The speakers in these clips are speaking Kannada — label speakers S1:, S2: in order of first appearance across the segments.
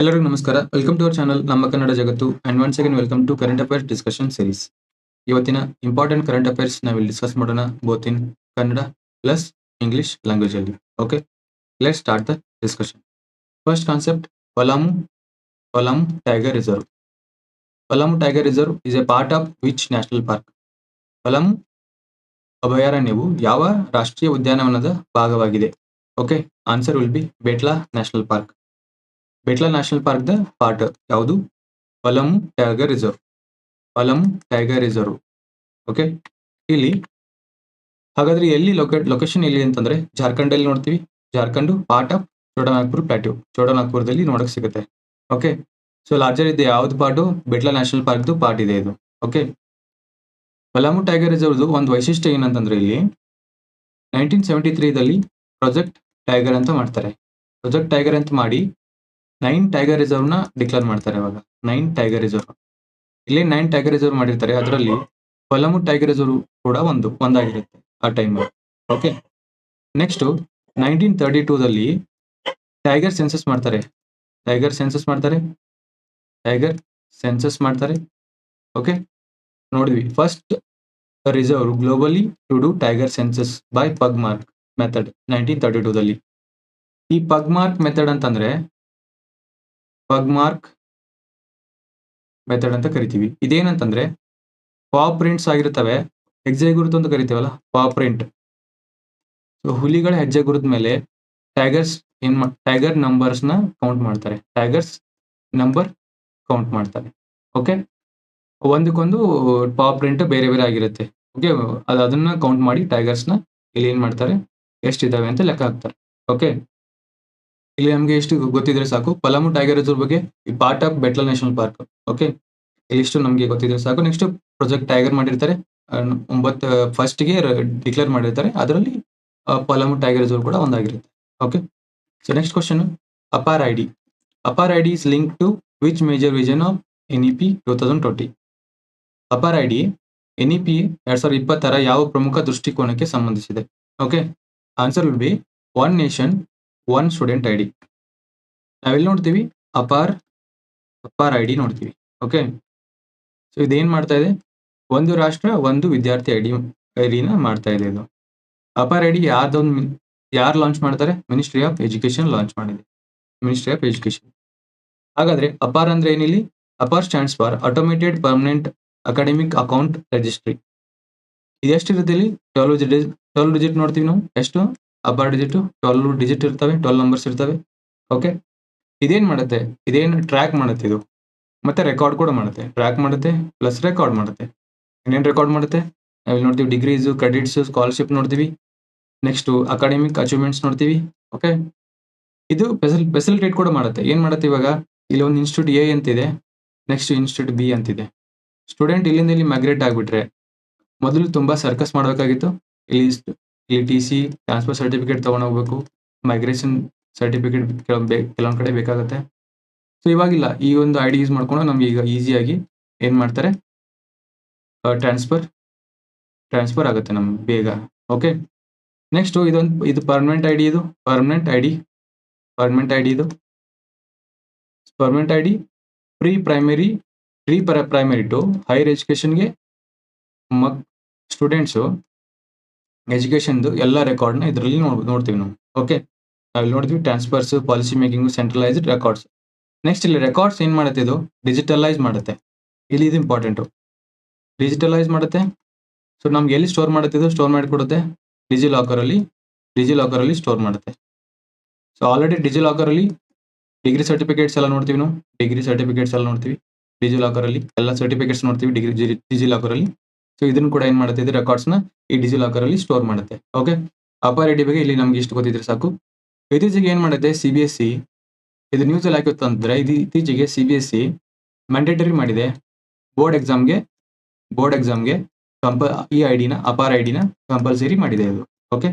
S1: ಎಲ್ಲರಿಗೂ ನಮಸ್ಕಾರ. ವೆಲ್ಕಮ್ ಟು ಅವರ್ ಚಾನಲ್ ನಮ್ಮ ಕನ್ನಡ ಜಗತ್ತು. And one second welcome to current affairs discussion series ಇವತ್ತಿನ ಇಂಪಾರ್ಟೆಂಟ್ ಕರೆಂಟ್ ಅಫೇರ್ಸ್ ನಾವಿಲ್ಲಿ ಡಿಸ್ಕಸ್ ಮಾಡೋಣ both in Kannada plus English language ಅಲ್ಲಿ. Okay let start the discussion first concept Palamu Palamu tiger reserve Palamu tiger reserve is a part of which national park Palamu ಅಭಯಾರಣ್ಯವು ಯಾವ ರಾಷ್ಟ್ರೀಯ ಉದ್ಯಾನವನದ ಭಾಗವಾಗಿದೆ? Okay answer will be Betla national park Betla national park the part ಯಾವುದು? Palamu tiger reserve Palamu tiger reserve okay ಇಲ್ಲಿ ಹಾಗಾದ್ರೆ ಎಲ್ಲಿ ಲೊಕೇಟ್ ಲೊಕೇಶನ್ ಎಲ್ಲಿ ಅಂತಂದ್ರೆ ಜಾರ್ಖಂಡ್ ಅಲ್ಲಿ ನೋಡ್ತೀವಿ. Jharkhand part of Chotanagpur plateau ಚೋಡನಾಗ್ಪುರದಲ್ಲಿ ನೋಡಕ್ ಸಿಗುತ್ತೆ. ಓಕೆ ಸೊ ಲಾರ್ಜರ್ ಇದೆ ಯಾವ್ದು ಪಾರ್ಟು ಬೆಟ್ಲಾ ನ್ಯಾಷನಲ್ ಪಾರ್ಕ್ದು ಪಾರ್ಟ್ ಇದೆ ಇದು. ಓಕೆ ಪಲಾಮು ಟೈಗರ್ ರಿಸರ್ವ್ದು ಒಂದು ವೈಶಿಷ್ಟ್ಯ ಏನಂತಂದ್ರೆ ಇಲ್ಲಿ ನೈನ್ಟೀನ್ ಸೆವೆಂಟಿ ತ್ರೀದಲ್ಲಿ ಪ್ರಾಜೆಕ್ಟ್ ಟೈಗರ್ ಅಂತ ಮಾಡ್ತಾರೆ. ಪ್ರಾಜೆಕ್ಟ್ ಟೈಗರ್ ಅಂತ ಮಾಡಿ ನೈನ್ ಟೈಗರ್ ರಿಸರ್ವ್ನ ಡಿಕ್ಲೇರ್ ಮಾಡ್ತಾರೆ ಇವಾಗ. ನೈನ್ ಟೈಗರ್ ರಿಸರ್ವ್ ಇಲ್ಲಿ ನೈನ್ ಟೈಗರ್ ರಿಸರ್ವ್ ಮಾಡಿರ್ತಾರೆ. ಅದರಲ್ಲಿ ಪಲಮು ಟೈಗರ್ ರಿಸರ್ವ್ ಕೂಡ ಒಂದು, ಒಂದಾಗಿರುತ್ತೆ ಆ time okay next nineteen thirty ಟೂದಲ್ಲಿ tiger census ಮಾಡ್ತಾರೆ. ಟೈಗರ್ ಸೆನ್ಸಸ್ ಮಾಡ್ತಾರೆ. ಟೈಗರ್ ಸೆನ್ಸಸ್ ಮಾಡ್ತಾರೆ. ಓಕೆ ನೋಡಿದ್ವಿ. First reserve globally to do tiger census by pug mark method nineteen thirty ಟೂದಲ್ಲಿ ಈ ಪಗ್ ಮಾರ್ಕ್ ಮೆಥಡ್ ಅಂತಂದ್ರೆ ಪಗ್ ಮಾರ್ಕ್ ಮೆಥಡ್ ಅಂತ ಕರಿತೀವಿ. ಇದೇನಂತಂದ್ರೆ ಪಾ ಪ್ರಿಂಟ್ಸ್ ಆಗಿರ್ತವೆ ಹೆಜ್ಜೆ ಗುರುತು ಅಂತ ಕರಿತೀವಲ್ಲ ಪಾ ಪ್ರಿಂಟ್ ಸೊ ಹುಲಿಗಳ ಹೆಜ್ಜೆ ಗುರುತ ಮೇಲೆ ಟೈಗರ್ಸ್ ಏನ್ ಟೈಗರ್ ನಂಬರ್ಸ್ನ ಕೌಂಟ್ ಮಾಡ್ತಾರೆ. ಟೈಗರ್ಸ್ ನಂಬರ್ ಕೌಂಟ್ ಮಾಡ್ತಾರೆ. ಓಕೆ ಒಂದಕ್ಕೊಂದು ಪಾ ಪ್ರಿಂಟ್ ಬೇರೆ ಬೇರೆ ಆಗಿರುತ್ತೆ. ಓಕೆ ಅದು ಅದನ್ನ ಕೌಂಟ್ ಮಾಡಿ ಟೈಗರ್ಸ್ನ ಇಲ್ಲಿ ಏನ್ ಮಾಡ್ತಾರೆ? ಎಷ್ಟಿದಾವೆ ಅಂತ ಲೆಕ್ಕ ಹಾಕ್ತಾರೆ. ಓಕೆ ಇಲ್ಲಿ ನಮಗೆ ಇಷ್ಟು ಗೊತ್ತಿದ್ರೆ ಸಾಕು. ಪಲಾಮು ಟೈಗರ್ ರಿಸರ್ವ್ ಬಗ್ಗೆ part of Betla national park okay ಇಷ್ಟು ನಮಗೆ ಗೊತ್ತಿದ್ರೆ ಸಾಕು. ನೆಕ್ಸ್ಟ್ ಪ್ರೊಜೆಕ್ಟ್ ಟೈಗರ್ ಮಾಡಿರ್ತಾರೆ. ಒಂಬತ್ತು ಫಸ್ಟ್ಗೆ ಡಿಕ್ಲೇರ್ ಮಾಡಿರ್ತಾರೆ. ಅದರಲ್ಲಿ ಪಲಾಮು ಟೈಗರ್ ರಿಸರ್ವ್ ಕೂಡ ಒಂದಾಗಿರುತ್ತೆ. Okay so next question APAAR I D APAAR I D is link to which major vision of N E P two thousand twenty APAAR I D N E P ಎರಡ್ ಸಾವಿರದ ಇಪ್ಪತ್ತರ ಯಾವ ಪ್ರಮುಖ ದೃಷ್ಟಿಕೋನಕ್ಕೆ ಸಂಬಂಧಿಸಿದೆ? Okay answer will be one nation one student I D ನಾವೆಲ್ಲಿ ನೋಡ್ತೀವಿ? ಅಪಾರ್ ಅಪಾರ್ ಐ ಡಿ ನೋಡ್ತೀವಿ. ಓಕೆ ಸೊ ಇದೇನ್ ಮಾಡ್ತಾ ಇದೆ? ಒಂದು ರಾಷ್ಟ್ರ, ಒಂದು ವಿದ್ಯಾರ್ಥಿ ಐ ಡಿ ಐಡಿನ ಮಾಡ್ತಾ ಇದೆ ಇದು. ಅಪಾರ್ ಐ ಡಿ ಯಾರ್ದೊಂದು ಯಾರು ಲಾಂಚ್ ಮಾಡ್ತಾರೆ? ಮಿನಿಸ್ಟ್ರಿ ಆಫ್ ಎಜುಕೇಶನ್ ಲಾಂಚ್ ಮಾಡಿದೆ. ಮಿನಿಸ್ಟ್ರಿ ಆಫ್ ಎಜುಕೇಶನ್ ಹಾಗಾದ್ರೆ ಅಪಾರ್ ಅಂದ್ರೆ ಏನಿಲ್ಲಿ? APAAR stands for automated permanent academic account registry ಇದೆಷ್ಟಿರುತ್ತೆ ಇಲ್ಲಿ? ಟ್ವೆಲ್ ಡಿಜಿಟ್ ಟ್ವೆಲ್ ಡಿಜಿಟ್ ನೋಡ್ತೀವಿ ನಾವು? ಎಷ್ಟು? ಅಪಾರ್ ಡಿಜಿಟ್ ಟ್ವೆಲ್ ಡಿಜಿಟ್ ಇರ್ತವೆ ಟ್ವೆಲ್ ನಂಬರ್ಸ್ ಇರ್ತವೆ ಓಕೆ ಇದೇನ್ ಮಾಡುತ್ತೆ? ಇದೇನು ಟ್ರ್ಯಾಕ್ ಮಾಡುತ್ತೆ ಇದು? ಮತ್ತೆ ರೆಕಾರ್ಡ್ ಕೂಡ ಮಾಡುತ್ತೆ. ಟ್ರ್ಯಾಕ್ ಮಾಡುತ್ತೆ ಪ್ಲಸ್ ರೆಕಾರ್ಡ್ ಮಾಡುತ್ತೆ. ಇನ್ನೇನು ರೆಕಾರ್ಡ್ ಮಾಡುತ್ತೆ? ನಾವಿಲ್ಲಿ ನೋಡ್ತೀವಿ ಡಿಗ್ರೀಸು ಕ್ರೆಡಿಟ್ಸು ಸ್ಕಾಲರ್ಶಿಪ್ ನೋಡ್ತೀವಿ. ನೆಕ್ಸ್ಟು ಅಕಾಡೆಮಿಕ್ ಅಚೀವ್ಮೆಂಟ್ಸ್ ನೋಡ್ತೀವಿ ಓಕೆ ಇದು ಫೆಸಿಲ್ ಫೆಸಿಲಿಟೇಟ್ ಕೂಡ ಮಾಡುತ್ತೆ. ಏನು ಮಾಡುತ್ತೆ ಇವಾಗ? ಇಲ್ಲಿ ಒಂದು ಇನ್ಸ್ಟಿಟ್ಯೂಟ್ ಎ ಅಂತಿದೆ ನೆಕ್ಸ್ಟ್ ಇನ್ಸ್ಟಿಟ್ಯೂಟ್ ಬಿ ಅಂತಿದೆ. ಸ್ಟೂಡೆಂಟ್ ಇಲ್ಲಿಂದ ಇಲ್ಲಿ ಮೈಗ್ರೇಟ್ ಆಗಿಬಿಟ್ರೆ, ಮೊದಲು ತುಂಬ ಸರ್ಕಸ್ ಮಾಡಬೇಕಾಗಿತ್ತು. ಇಲ್ಲಿ ಇಲ್ಲಿ ಟಿ ಸಿ ಟ್ರಾನ್ಸ್ಫರ್ ಸರ್ಟಿಫಿಕೇಟ್ ತಗೊಂಡು ಹೋಗ್ಬೇಕು. ಮೈಗ್ರೇಷನ್ ಸರ್ಟಿಫಿಕೇಟ್ ಕೆಲವೊಂದು ಕಡೆ ಬೇಕಾಗುತ್ತೆ. ಸೊ ಇವಾಗಿಲ್ಲ. ಈ ಒಂದು ಐ ಡಿ ಯೂಸ್ ಮಾಡ್ಕೊಂಡು ನಮ್ಗೆ ಈಗ ಈಸಿಯಾಗಿ ಏನು ಮಾಡ್ತಾರೆ? ಟ್ರಾನ್ಸ್ಫರ್ ಟ್ರಾನ್ಸ್ಫರ್ ಆಗುತ್ತೆ ನಮ್ಗೆ ಬೇಗ. ಓಕೆ ನೆಕ್ಸ್ಟು ಇದೊಂದು, ಇದು ಪರ್ಮನೆಂಟ್ ಐ ಡಿ ಇದು. Permanent I D permanent I D ಇದು. Permanent I D pre primary pre primary to higher ಎಜುಕೇಷನ್ಗೆ ಮಕ್ ಸ್ಟೂಡೆಂಟ್ಸು ಎಜುಕೇಶನ್ದು ಎಲ್ಲ ರೆಕಾರ್ಡ್ನ ಇದರಲ್ಲಿ ನೋಡ್, ನೋಡ್ತೀವಿ ನಾವು. ಓಕೆ ನಾವಿಲ್ಲಿ ನೋಡ್ತೀವಿ transfers policy making centralised records next ಇಲ್ಲಿ ರೆಕಾರ್ಡ್ಸ್ ಏನ್ ಮಾಡುತ್ತೆ ಇದು? ಡಿಜಿಟಲೈಸ್ ಮಾಡುತ್ತೆ. ಇಲ್ಲಿ ಇದು ಇಂಪಾರ್ಟೆಂಟು ಡಿಜಿಟಲೈಸ್ ಮಾಡುತ್ತೆ. ಸೊ ನಮ್ಗೆ ಎಲ್ಲಿ ಸ್ಟೋರ್ ಮಾಡುತ್ತೆ ಇದು? ಸ್ಟೋರ್ ಮಾಡಿಕೊಡುತ್ತೆ ಡಿಜಿ ಲಾಕರ್ ಅಲ್ಲಿ. ಡಿಜಿ ಲಾಕರ್ ಅಲ್ಲಿ ಸ್ಟೋರ್ ಮಾಡುತ್ತೆ. ಸೊ ಆಲ್ರೆಡಿ ಡಿಜಿ ಲಾಕರ್ ಅಲ್ಲಿ ಡಿಗ್ರಿ ಸರ್ಟಿಫಿಕೇಟ್ಸ್ ಎಲ್ಲ ನೋಡ್ತೀವಿ ನಾವು. ಡಿಗ್ರಿ ಸರ್ಟಿಫಿಕೇಟ್ಸ್ ಎಲ್ಲ ನೋಡ್ತೀವಿ. ಡಿಜಿ ಲಾಕರ್ ಅಲ್ಲಿ ಎಲ್ಲ ಸರ್ಟಿಫಿಕೇಟ್ಸ್ ನೋಡ್ತೀವಿ. ಡಿಗ್ರಿ ಡಿಜಿ ಲಾಕರ್ ಅಲ್ಲಿ. ಸೊ ಇದನ್ನು ಕೂಡ ಏನ್ ಮಾಡುತ್ತೆ ಇದು ರೆಕಾರ್ಡ್ಸ್ನ ಈ ಡಿಜಿ ಲಾಕರ್ ಅಲ್ಲಿ ಸ್ಟೋರ್ ಮಾಡುತ್ತೆ. ಓಕೆ ಅಪಾರ್ ಐಡಿ ಬಗ್ಗೆ ಇಲ್ಲಿ ನಮ್ಗೆ ಇಷ್ಟು ಗೊತ್ತಿದ್ರೆ ಸಾಕು. ಇತ್ತೀಚೆಗೆ ಏನ್ ಮಾಡುತ್ತೆ? ಸಿ ಬಿ ಎಸ್ ಸಿ ಇದು ನ್ಯೂಸ್ ಅಲ್ಲಿ ಹಾಕಿತ್ತು ಅಂತಂದ್ರೆ ಇದು ಇತ್ತೀಚೆಗೆ C B S C mandatory ಮಾಡಿದೆ. ಬೋರ್ಡ್ ಎಕ್ಸಾಮ್ಗೆ ಬೋರ್ಡ್ ಎಕ್ಸಾಮ್ಗೆ ಕಂಪ ಈ ಐ ಡಿನ ಅಪಾರ್ ಐ ಡಿನ ಕಂಪಲ್ಸರಿ ಮಾಡಿದೆ ಇದು ಓಕೆ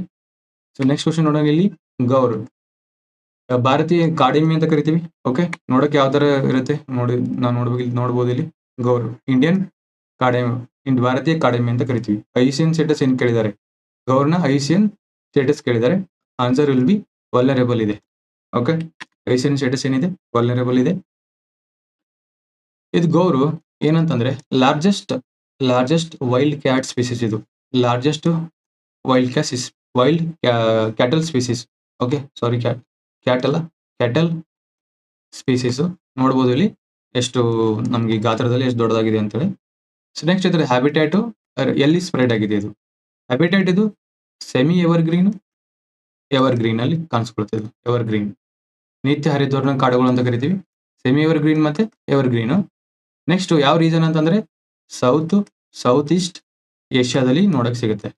S1: ಸೊ ನೆಕ್ಸ್ಟ್ ಕ್ವಶನ್ ನೋಡೋಣ ಇಲ್ಲಿ. ಗೌರ್. ಭಾರತೀಯ ಕಾಡೆಮಿ ಅಂತ ಕರಿತೀವಿ. ಓಕೆ ನೋಡೋಕೆ ಯಾವ ತರ ಇರುತ್ತೆ? ನೋಡಿ ನಾವು ನೋಡ್ಬೇಕು ಇಲ್ಲಿ, ನೋಡ್ಬೋದು ಇಲ್ಲಿ. ಗೌರ್. ಇಂಡಿಯನ್ ಕಾಡೆಮಿ ಇನ್ ಭಾರತೀಯ ಕಾಡೆಮಿ ಅಂತ ಕರಿತೀವಿ. ಐಸಿಯನ್ ಸ್ಟೇಟಸ್ ಏನ್ ಕೇಳಿದ್ದಾರೆ? ಗೌರ್ನ ಐಸಿಯನ್ ಸ್ಟೇಟಸ್ ಕೇಳಿದ್ದಾರೆ. ಆನ್ಸರ್ ವಿಲ್ ಬಿ ವಲ್ಲರೇಬಲ್ ಇದೆ. ಓಕೆ ಐಸಿಯನ್ ಸ್ಟೇಟಸ್ ಏನಿದೆ? ವಲ್ಲರೇಬಲ್ ಇದೆ. ಇದು ಗೌರು ಏನಂತಂದ್ರೆ largest largest wild cat species ಇದು. Largest wild ಕ್ಯಾಸಿಸ್ wild cattle species okay sorry cat cat ಅಲ್ಲ? ಕ್ಯಾಟಲ್ ಸ್ಪೀಸಿಸ್ ನೋಡ್ಬೋದು ಇಲ್ಲಿ ಎಷ್ಟು ನಮಗೆ ಗಾತ್ರದಲ್ಲಿ ಎಷ್ಟು ದೊಡ್ಡದಾಗಿದೆ ಅಂತೇಳಿ. ಸೊ ನೆಕ್ಸ್ಟ್ ಇದ್ರ ಹ್ಯಾಬಿಟ್ಯಾಟು ಎಲ್ಲಿ ಸ್ಪ್ರೆಡ್ ಆಗಿದೆ ಇದು? ಹ್ಯಾಬಿಟ್ಯಾಟ್ ಇದು semi evergreen evergreen ಅಲ್ಲಿ ಕಾಣಿಸ್ಕೊಳ್ತದೆ ಎವರ್ ಗ್ರೀನ್ ನಿತ್ಯ ಹರಿದ್ವರ್ಣ ಕಾಡುಗಳು ಅಂತ ಕರಿತೀವಿ ಸೆಮಿ ಎವರ್ ಗ್ರೀನ್ ಮತ್ತೆ ಎವರ್ ಗ್ರೀನು ನೆಕ್ಸ್ಟ್ ಯಾವ ರೀಸನ್ ಅಂತಂದ್ರೆ ಸೌತ್ ಸೌತ್ ಈಸ್ಟ್ ಏಷ್ಯಾದಲ್ಲಿ ನೋಡಕ್ ಸಿಗುತ್ತೆ.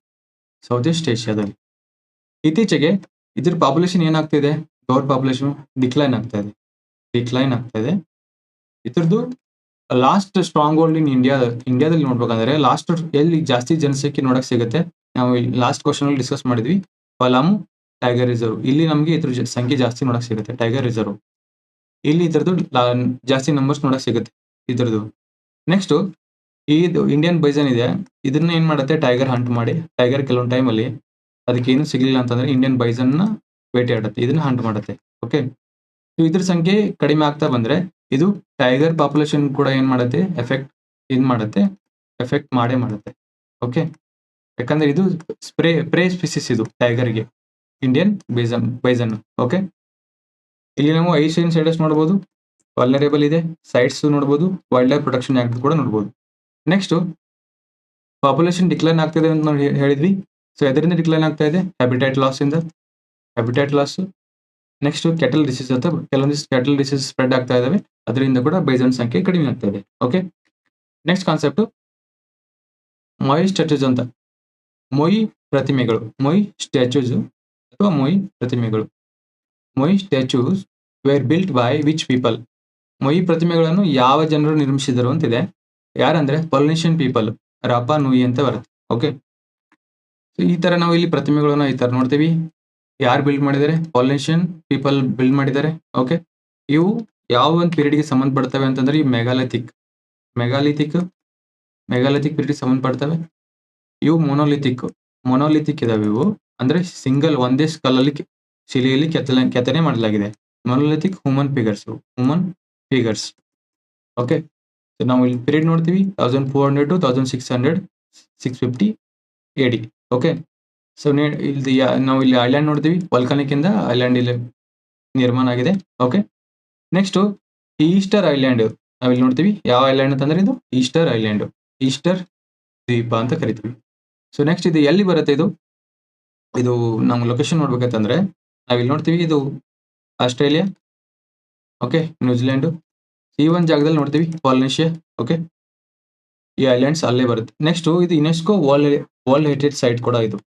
S1: ಸೌತ್ ಈಸ್ಟ್ ಏಷ್ಯಾದಲ್ಲಿ. ಇತ್ತೀಚೆಗೆ ಇದ್ರ ಪಾಪ್ಯುಲೇಷನ್ ಏನಾಗ್ತಿದೆ? ಗೌರ್ ಪಾಪ್ಯುಲೇಷನ್ ಡಿಕ್ಲೈನ್ ಆಗ್ತಾ ಇದೆ. ಡಿಕ್ಲೈನ್ ಆಗ್ತಾ ಇದೆ. ಇದ್ರದ್ದು last stronghold in India ಇಂಡಿಯಾದಲ್ಲಿ ನೋಡ್ಬೇಕಂದ್ರೆ ಲಾಸ್ಟ್ ಎಲ್ಲಿ ಜಾಸ್ತಿ ಜನಸಂಖ್ಯೆ ನೋಡಕ್ ಸಿಗುತ್ತೆ, ನಾವು ಲಾಸ್ಟ್ ಕ್ವಶನ್ ಅಲ್ಲಿ ಡಿಸ್ಕಸ್ ಮಾಡಿದ್ವಿ. ಪಲಾಮ್ ಟೈಗರ್ ರಿಸರ್ವ್ ಇಲ್ಲಿ ನಮಗೆ ಇದ್ರ ಸಂಖ್ಯೆ ಜಾಸ್ತಿ ನೋಡಕ್ ಸಿಗುತ್ತೆ ಟೈಗರ್ ರಿಸರ್ವ್ ಇಲ್ಲಿ ಇದ್ರದ್ದು ಜಾಸ್ತಿ ನಂಬರ್ಸ್ ನೋಡಕ್ ಸಿಗುತ್ತೆ ಇದ್ರದ್ದು. ನೆಕ್ಸ್ಟ್ ಇದು ಇಂಡಿಯನ್ ಬೈಸನ್ ಇದೆ. ಇದನ್ನ ಏನ್ ಮಾಡುತ್ತೆ? ಟೈಗರ್ ಹಂಟ್ ಮಾಡಿ ಟೈಗರ್ ಕೆಲವೊಂದು ಟೈಮಲ್ಲಿ ಅದಕ್ಕೆ ಏನು ಸಿಗ್ಲಿಲ್ಲ ಅಂತಂದ್ರೆ ಇಂಡಿಯನ್ ಬೈಸನ್ನ ಬೇಟೆಯಾಡುತ್ತೆ, ಇದನ್ನ ಹಂಟ್ ಮಾಡುತ್ತೆ ಓಕೆ ಇದ್ರ ಸಂಖ್ಯೆ ಕಡಿಮೆ ಆಗ್ತಾ ಬಂದ್ರೆ ಇದು ಟೈಗರ್ ಪಾಪ್ಯುಲೇಷನ್ ಕೂಡ ಏನ್ ಮಾಡುತ್ತೆ? ಎಫೆಕ್ಟ್ ಇದ್ ಮಾಡುತ್ತೆ. ಎಫೆಕ್ಟ್ ಮಾಡೇ ಮಾಡುತ್ತೆ. ಓಕೆ ಯಾಕಂದ್ರೆ ಇದು ಸ್ಪ್ರೇ ಪ್ರೇ ಸ್ಪೀಸಿಸ್ ಇದು ಟೈಗರ್ಗೆ ಇಂಡಿಯನ್ ಬೈಸನ್ ಬೈಸನ್ ಓಕೆ ಇಲ್ಲಿ ನಾವು ಐಶಿಯನ್ ಸೈಡಸ್ ನೋಡಬಹುದು ವಲ್ನರೇಬಲ್ ಇದೆ. ಸೈಟ್ಸ್ ನೋಡಬಹುದು ವೈಲ್ಡ್ ಲೈಫ್ ಪ್ರೊಟೆಕ್ಷನ್ ಆಕ್ಟ್ ಕೂಡ ನೋಡ್ಬೋದು. ನೆಕ್ಸ್ಟ್ ಪಾಪ್ಯುಲೇಷನ್ ಡಿಕ್ಲೈನ್ ಇದೆ ಅಂತ ನಾವು ಹೇಳಿದ್ವಿ. ಸೊ ಎದರಿಂದ ಡಿಕ್ಲೈನ್ ಆಗ್ತಾ ಇದೆ? ಹ್ಯಾಬಿಟೈಟ್ ಲಾಸ್ ಇಂದ. Habitat loss next cattle disease ಅಂತ, ಕೆಲವೊಂದಿಷ್ಟು ಕೆಟಲ್ ಡಿಸೀಸ್ ಸ್ಪ್ರೆಡ್ ಆಗ್ತಾ ಇದಾವೆ. ಅದರಿಂದ ಕೂಡ ಬೈಸನ್ ಸಂಖ್ಯೆ ಕಡಿಮೆ ಆಗ್ತಾ ಇದೆ okay next concept moai statues ಅಂತ. ಮೊಯ್ ಪ್ರತಿಮೆಗಳು. ಮೊಯ್ ಸ್ಟ್ಯಾಚ್ಯೂಸ್ ಅಥವಾ moai ಪ್ರತಿಮೆಗಳು. Moai statues were built by which people moai ಪ್ರತಿಮೆಗಳನ್ನು ಯಾವ ಜನರು ನಿರ್ಮಿಸಿದರು ಅಂತಿದೆ? ಯಾರಂದ್ರೆ ಪೊಲಿನೇಷಿಯನ್ ಪೀಪಲ್ ರಾಪಾ ನುಯಿ ಅಂತ ಬರುತ್ತೆ. ಓಕೆ ಈ ತರ ನಾವು ಇಲ್ಲಿ ಪ್ರತಿಮೆಗಳನ್ನ ಈ ತರ ನೋಡ್ತೀವಿ. ಯಾರು ಬಿಲ್ಡ್ ಮಾಡಿದ್ದಾರೆ? ಪೊಲಿನೇಷಿಯನ್ ಪೀಪಲ್ ಬಿಲ್ಡ್ ಮಾಡಿದ್ದಾರೆ. ಓಕೆ ಇವು ಯಾವ ಒಂದು ಪೀರಿಯಡ್ಗೆ ಸಂಬಂಧಪಡ್ತವೆ ಅಂತಂದ್ರೆ ಈ ಮೆಗಾಲಿಥಿಕ್ ಮೆಗಾಲಿಥಿಕ್ ಮೆಗಾಲಿಥಿಕ್ ಪೀರಿಯಡ್ ಸಂಬಂಧಪಡ್ತವೆ ಇವು ಮೊನೋಲಿಥಿಕ್ ಮೊನೋಲಿಥಿಕ್ ಇದಾವೆ ಇವು. ಅಂದ್ರೆ ಸಿಂಗಲ್ ಒಂದೇ ಸ್ಕಲ್ಲಲ್ಲಿ ಅಲ್ಲಿ ಶಿಲೆಯಲ್ಲಿ ಕೆತ್ತನೆ ಕೆತ್ತನೆ ಮಾಡಲಾಗಿದೆ. Monolithic human figures human figures okay ನಾವು ಇಲ್ಲಿ ಪೀರಿಯಡ್ ನೋಡ್ತೀವಿ. Thousand four hundred to thousand six hundred six fifty AD okay so ಇಲ್ಲಿ ನಾವು ಇಲ್ಲಿ ಐಲ್ಯಾಂಡ್ ನೋಡ್ತೀವಿ. ವಲ್ಕನಿಕ್ ಇಂದ ಐಲ್ಯಾಂಡ್ ಇಲ್ಲಿ ನಿರ್ಮಾಣ ಆಗಿದೆ. ಓಕೆ ನೆಕ್ಸ್ಟ್ ಈಸ್ಟರ್ ಐಲ್ಯಾಂಡ್ ನಾವಿಲ್ಲಿ ನೋಡ್ತೀವಿ, ಯಾವ ಐಲ್ಯಾಂಡ್ ಅಂತಂದ್ರೆ ಇದು? ಈಸ್ಟರ್ ಐಲ್ಯಾಂಡ್ ಈಸ್ಟರ್ ದ್ವೀಪ ಅಂತ ಕರಿತೀವಿ. ಸೊ ನೆಕ್ಸ್ಟ್ ಇದು ಎಲ್ಲಿ ಬರುತ್ತೆ ಇದು? ಇದು ನಮ್ಮ ಲೊಕೇಶನ್ ನೋಡ್ಬೇಕಂತಂದ್ರೆ, ನಾವಿಲ್ಲಿ ನೋಡ್ತೀವಿ ಇದು ಆಸ್ಟ್ರೇಲಿಯಾ ಓಕೆ ನ್ಯೂಜಿಲೆಂಡ್ ಈ ಒಂದು ಜಾಗದಲ್ಲಿ ನೋಡ್ತೀವಿ ಪಾಲಿನೇಷಿಯಾ ಓಕೆ ಈ ಐಲ್ಯಾಂಡ್ಸ್ ಅಲ್ಲೇ ಬರುತ್ತೆ. ನೆಕ್ಸ್ಟ್ ಇದು UNESCO world world heritage site ಕೂಡ ಇದು.